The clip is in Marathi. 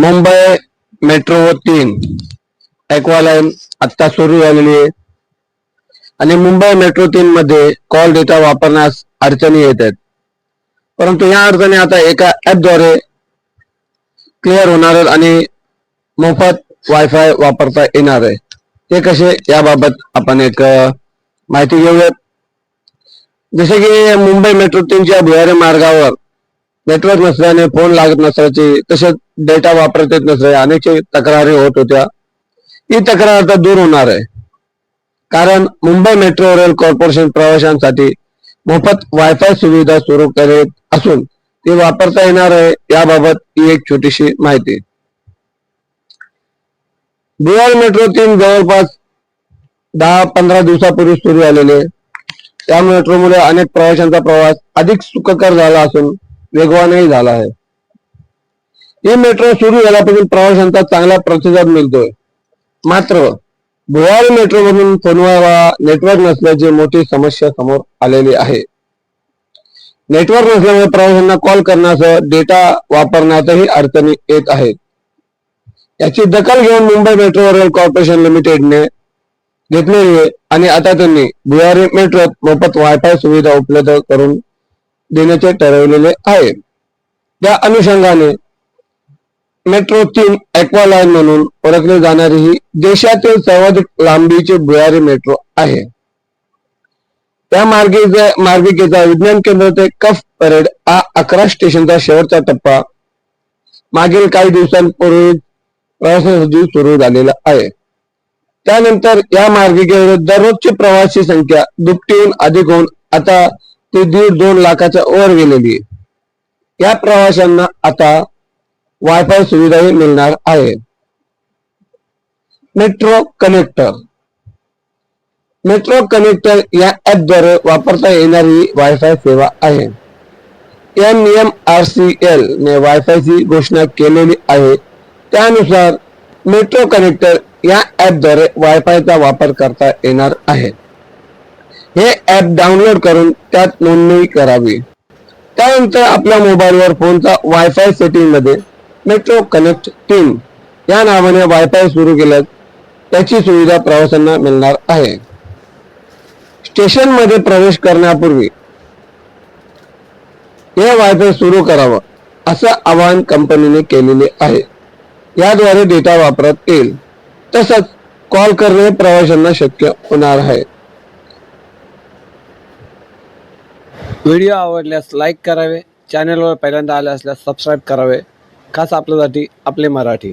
मुंबई मेट्रो तीन. ॲक्वालाईन आत्ता सुरू झालेली आहे. आणि मुंबई मेट्रो तीन मध्ये कॉल डेटा वापरण्यास अडचणी येत आहेत परंतु या अडचणी आता एका ऍपद्वारे क्लिअर होणार आहेत आणि मोफत वायफाय वापरता येणार आहे. ते कसे? याबाबत आपण एक माहिती घेऊयात. जसे की मुंबई मेट्रो तीनच्या भुयारी मार्गावर नेटवर्क नसल्याने फोन लागत नसल्याचे तसेच डेटा वापरता येत नसल्याचे अनेक तक्रारी होत होत्या. ही तक्रार आता दूर होणार आहे. कारण मुंबई मेट्रो रेल कॉर्पोरेशन प्रवाशांसाठी मोफत वायफाय सुविधा सुरू करीत असून ती वापरता येणार आहे याबाबत ही एक छोटीशी माहिती. बिहार मेट्रो तीन जवळपास दहा पंधरा दिवसापूर्वी सुरू झालेले. त्या मेट्रोमुळे अनेक प्रवाशांचा प्रवास अधिक सुखकर झाला असून वेगवानही झाला आहे. ही मेट्रो सुरू झाल्यापासून प्रवाशांचा चांगला प्रतिसाद मिळतोय. मात्र भुवारी मेट्रो मधून फोनवा नेटवर्क नसल्याची मोठी समस्या समोर आलेली आहे. नेटवर्क नसल्यामुळे प्रवाशांना कॉल करण्यासह डेटा वापरण्यातही अडचणी येत आहेत. याची दखल घेऊन मुंबई मेट्रो रेल कॉर्पोरेशन लिमिटेडने घेतलेली आहे आणि आता त्यांनी भुयारी मेट्रोत मोफत वायफाय सुविधा उपलब्ध करून देण्याचे ठरवलेले आहे. त्या अनुषंगाने मेट्रो तीन एक्वालाईन म्हणून ओळखली जाणारी ही देशातील सर्वाधिक लांबीची भुयारी मेट्रो आहे. त्या मार्गिका मार्गिकेचा विज्ञान केंद्र ते कफ परेड हा अकरा स्टेशनचा शेवटचा टप्पा मागील काही दिवसांपूर्वी प्रवासासाठी सुरू झालेला आहे. त्यानंतर या मार्गिकेवर दररोजची प्रवासी संख्या दुपटीहून अधिक होऊन आता ती दीड दोन लाखाच्या वर गेलेली या प्रवाशांना आता वायफाय सुविधाही मिळणार आहे. मेट्रो कनेक्टर मेट्रो कनेक्टर या ऍपद्वारे वापरता येणारी वायफाय सेवा आहे. M M R C L ने वायफायची घोषणा केलेली आहे. त्यानुसार मेट्रो कनेक्टर या ऍपद्वारे वायफायचा वापर करता येणार आहे. हे ऍप डाउनलोड करून त्यात नोंदणी करावी. त्यानंतर आपल्या मोबाईलवर फोनचा वायफाय सेटिंगमध्ये मेट्रो कनेक्ट टीम या नावाने वायफाय सुरू केल्यास त्याची सुविधा प्रवाशांना मिळणार आहे. स्टेशनमध्ये प्रवेश करण्यापूर्वी हे वायफाय सुरू करावं असं आवाहन कंपनीने केलेले आहे. याद्वारे डेटा वापरात येईल. तसंच कॉल करणे प्रवाशांना शक्य होणार आहे. व्हिडिओ आवडल्यास लाईक करावे चॅनलवर पहिल्यांदा आले असल्यास सबस्क्राईब करावे. खास आपल्यासाठी आपले मराठी.